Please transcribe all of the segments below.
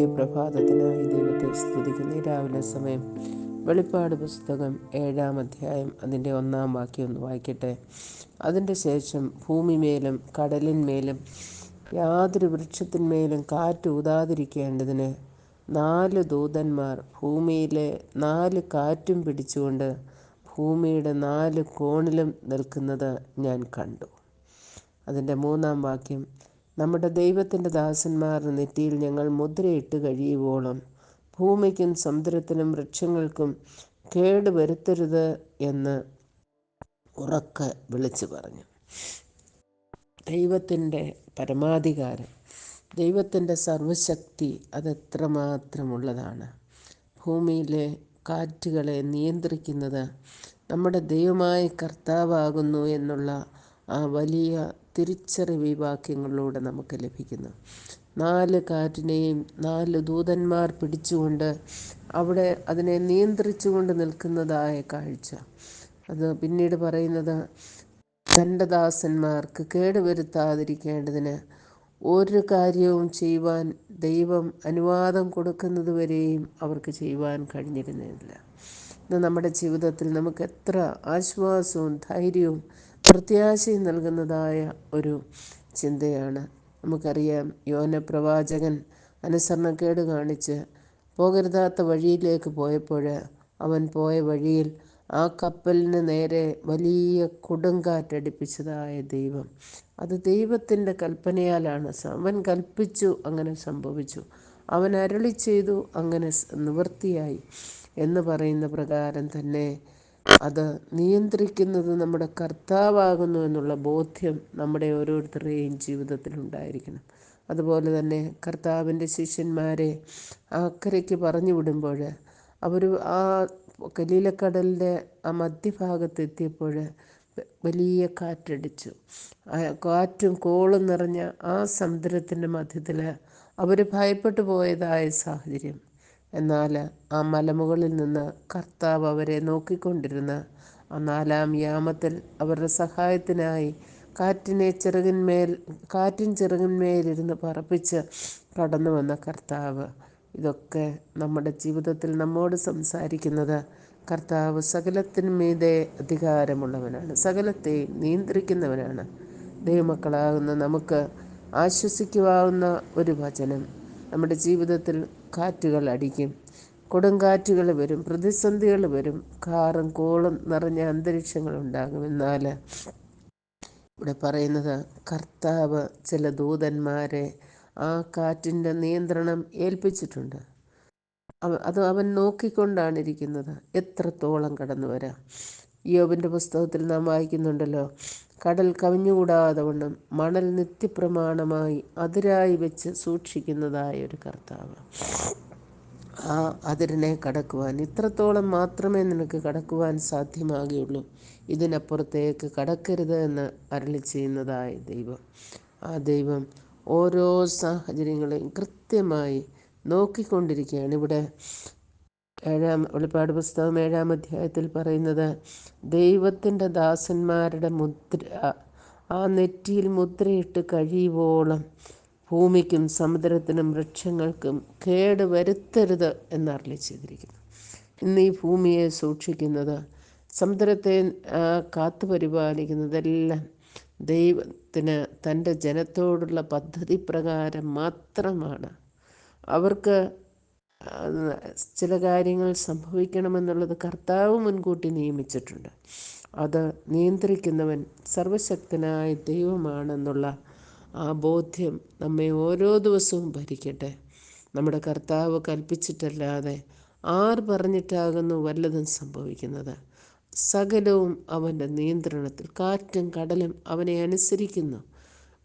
പുതിയ പ്രഭാതത്തിനായി ദൈവത്തെ സ്തുതിക്കുന്ന. രാവിലെ സമയം വെളിപ്പാട് പുസ്തകം ഏഴാം അധ്യായം അതിന്റെ ഒന്നാം വാക്യം ഒന്ന് വായിക്കട്ടെ. അതിന്റെ ശേഷം ഭൂമിമേലും കടലിന്മേലും യാതൊരു വൃക്ഷത്തിന്മേലും കാറ്റ് ഊതാതിരിക്കേണ്ടതിന് നാല് ദൂതന്മാർ ഭൂമിയിലെ നാല് കാറ്റും പിടിച്ചുകൊണ്ട് ഭൂമിയുടെ നാല് കോണിലും നിൽക്കുന്നത് ഞാൻ കണ്ടു. അതിന്റെ മൂന്നാം വാക്യം നമ്മുടെ ദൈവത്തിന്റെ ദാസന്മാർ നെറ്റിയിൽ ഞങ്ങൾ മുദ്രയിട്ട് കഴിയുവോളം ഭൂമിക്കും സമുദ്രത്തിനും വൃക്ഷങ്ങൾക്കും കേട് വരുത്തരുത് എന്ന് ഉറക്കെ വിളിച്ചു പറഞ്ഞു. ദൈവത്തിന്റെ പരമാധികാരം ദൈവത്തിന്റെ സർവശക്തി അതെത്രമാത്രമുള്ളതാണ്. ഭൂമിയിലെ കാറ്റുകളെ നിയന്ത്രിക്കുന്നത് നമ്മുടെ ദൈവമായ കർത്താവാകുന്നു എന്നുള്ള ആ വലിയ തിരിച്ചറിവ് ഈ വാക്യങ്ങളിലൂടെ നമുക്ക് ലഭിക്കുന്നു. നാല് കാറ്റിനെയും നാല് ദൂതന്മാർ പിടിച്ചുകൊണ്ട് അവിടെ അതിനെ നിയന്ത്രിച്ചുകൊണ്ട് നിൽക്കുന്നതായ കാഴ്ച. അത് പിന്നീട് പറയുന്നത് തന്റെ ദാസന്മാർക്ക് കേടുവരുത്താതിരിക്കേണ്ടതിന് ഒരു കാര്യവും ചെയ്യുവാൻ ദൈവം അനുവാദം കൊടുക്കുന്നതുവരെയും അവർക്ക് ചെയ്യുവാൻ കഴിഞ്ഞിരുന്നില്ല. ഇന്ന് നമ്മുടെ ജീവിതത്തിൽ നമുക്ക് എത്ര ആശ്വാസവും ധൈര്യവും പ്രത്യാശയും നൽകുന്നതായ ഒരു ചിന്തയാണ്. നമുക്കറിയാം യോന പ്രവാചകൻ അനുസരണക്കേട് കാണിച്ച് പോകരുതാത്ത വഴിയിലേക്ക് പോയപ്പോൾ അവൻ പോയ വഴിയിൽ ആ കപ്പലിന് നേരെ വലിയ കൊടുങ്കാറ്റടിപ്പിച്ചതായ ദൈവം. അത് ദൈവത്തിന്റെ കൽപ്പനയാലാണ്. അവൻ കൽപ്പിച്ചു അങ്ങനെ സംഭവിച്ചു. അവൻ അരളി ചെയ്തു അങ്ങനെ നിവൃത്തിയായി എന്ന് പറയുന്ന പ്രകാരം തന്നെ അത് നിയന്ത്രിക്കുന്നത് നമ്മുടെ കർത്താവാകുന്നു എന്നുള്ള ബോധ്യം നമ്മുടെ ഓരോരുത്തരുടെയും ജീവിതത്തിൽ ഉണ്ടായിരിക്കണം അതുപോലെ തന്നെ കർത്താവിന്റെ ശിഷ്യന്മാരെ അക്കരയ്ക്ക് പറഞ്ഞു വിടുമ്പോൾ അവർ ആ കലീലക്കടലിന്റെ ആ മധ്യഭാഗത്തെത്തിയപ്പോൾ വലിയ കാറ്റടിച്ചു. കാറ്റും കോളും നിറഞ്ഞ ആ സമുദ്രത്തിന്റെ മധ്യത്തിൽ അവർ ഭയപ്പെട്ടു പോയതായ സാഹചര്യം. എന്നാൽ ആ മലമുകളിൽ നിന്ന് കർത്താവ് അവരെ നോക്കിക്കൊണ്ടിരുന്ന ആ നാലാം യാമത്തിൽ അവരുടെ സഹായത്തിനായി കാറ്റിനെ ചിറകിന്മേൽ കാറ്റിൻ ചിറകിന്മേലിരുന്ന് പറപ്പിച്ച് കടന്നു വന്ന കർത്താവ്. ഇതൊക്കെ നമ്മുടെ ജീവിതത്തിൽ നമ്മോട് സംസാരിക്കുന്നത് കർത്താവ് സകലത്തിനും മീതെ അധികാരമുള്ളവനാണ്. സകലത്തെ നിയന്ത്രിക്കുന്നവനാണ്. ദൈവമക്കളാകുന്ന നമുക്ക് ആശ്വസിക്കുവാവുന്ന ഒരു വചനം നമ്മുടെ ജീവിതത്തിൽ കാറ്റുകൾ അടിക്കും. കൊടുങ്കാറ്റുകൾ വരും പ്രതിസന്ധികൾ വരും. കാറും കോളും നിറഞ്ഞ അന്തരീക്ഷങ്ങൾ ഉണ്ടാകും. എന്നാൽ ഇവിടെ പറയുന്നത് കർത്താവ് ചില ദൂതന്മാരെ ആ കാറ്റിന്റെ നിയന്ത്രണം ഏൽപ്പിച്ചിട്ടുണ്ട്. അത് അവൻ നോക്കിക്കൊണ്ടാണ് ഇരിക്കുന്നത്. എത്രത്തോളം കടന്നു വരാം യോബിന്റെ പുസ്തകത്തിൽ നാം വായിക്കുന്നുണ്ടല്ലോ. കടൽ കവിഞ്ഞുകൂടാതെ വണ്ണം മണൽ നിത്യപ്രമാണമായി അതിരായി വെച്ച് സൂക്ഷിക്കുന്നതായ ഒരു കർത്താവ്. ആ അതിരിനെ കടക്കുവാൻ ഇത്രത്തോളം മാത്രമേ നിനക്ക് കടക്കുവാൻ സാധ്യമാകുകയുള്ളൂ. ഇതിനപ്പുറത്തേക്ക് കടക്കരുത് എന്ന് അരളി ചെയ്യുന്നതായ ദൈവം. ആ ദൈവം ഓരോ സാഹചര്യങ്ങളെയും കൃത്യമായി നോക്കിക്കൊണ്ടിരിക്കുകയാണ് ഇവിടെ. ഏഴാം വെളിപ്പാട് പുസ്തകം ഏഴാം അധ്യായത്തിൽ പറയുന്നത് ദൈവത്തിന്റെ ദാസന്മാരുടെ മുദ്ര ആ നെറ്റിയിൽ മുദ്രയിട്ട് കഴിയുവോളം ഭൂമിക്കും സമുദ്രത്തിനും വൃക്ഷങ്ങൾക്കും കേട് വരുത്തരുത് എന്നറിളി ചെയ്തിരിക്കുന്നു. ഇന്ന് ഈ ഭൂമിയെ സൂക്ഷിക്കുന്നത് സമുദ്രത്തെ കാത്തു പരിപാലിക്കുന്നതെല്ലാം ദൈവത്തിന് തന്റെ ജനത്തോടുള്ള പദ്ധതി പ്രകാരം മാത്രമാണ്. അവർക്ക് ചില കാര്യങ്ങൾ സംഭവിക്കണമെന്നുള്ളത് കർത്താവ് മുൻകൂട്ടി നിയമിച്ചിട്ടുണ്ട്. അത് നിയന്ത്രിക്കുന്നവൻ സർവശക്തനായ ദൈവമാണെന്നുള്ള ആ ബോധ്യം നമ്മെ ഓരോ ദിവസവും ഭരിക്കട്ടെ. നമ്മുടെ കർത്താവ് കൽപ്പിച്ചിട്ടല്ലാതെ ആർ പറഞ്ഞിട്ടാകുന്നു വല്ലതും സംഭവിക്കുന്നത്. സകലവും അവന്റെ നിയന്ത്രണത്തിൽ കാറ്റും കടലും അവനെ അനുസരിക്കുന്നു.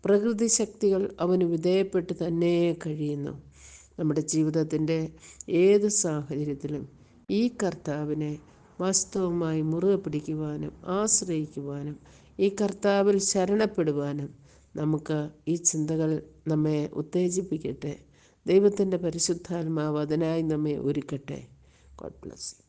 പ്രകൃതി ശക്തികൾ അവന് വിധേയപ്പെട്ട് തന്നെ കഴിയുന്നു. നമ്മുടെ ജീവിതത്തിന്റെ ഏത് സാഹചര്യത്തിലും ഈ കർത്താവിനെ വാസ്തവമായി മുറുകെ പിടിക്കുവാനും ആശ്രയിക്കുവാനും ഈ കർത്താവിൽ ശരണപ്പെടുവാനും നമുക്ക് ഈ ചിന്തകൾ നമ്മെ ഉത്തേജിപ്പിക്കട്ടെ. ദൈവത്തിന്റെ പരിശുദ്ധാത്മാവ് അതിനായി നമ്മെ ഒരുക്കട്ടെ. God bless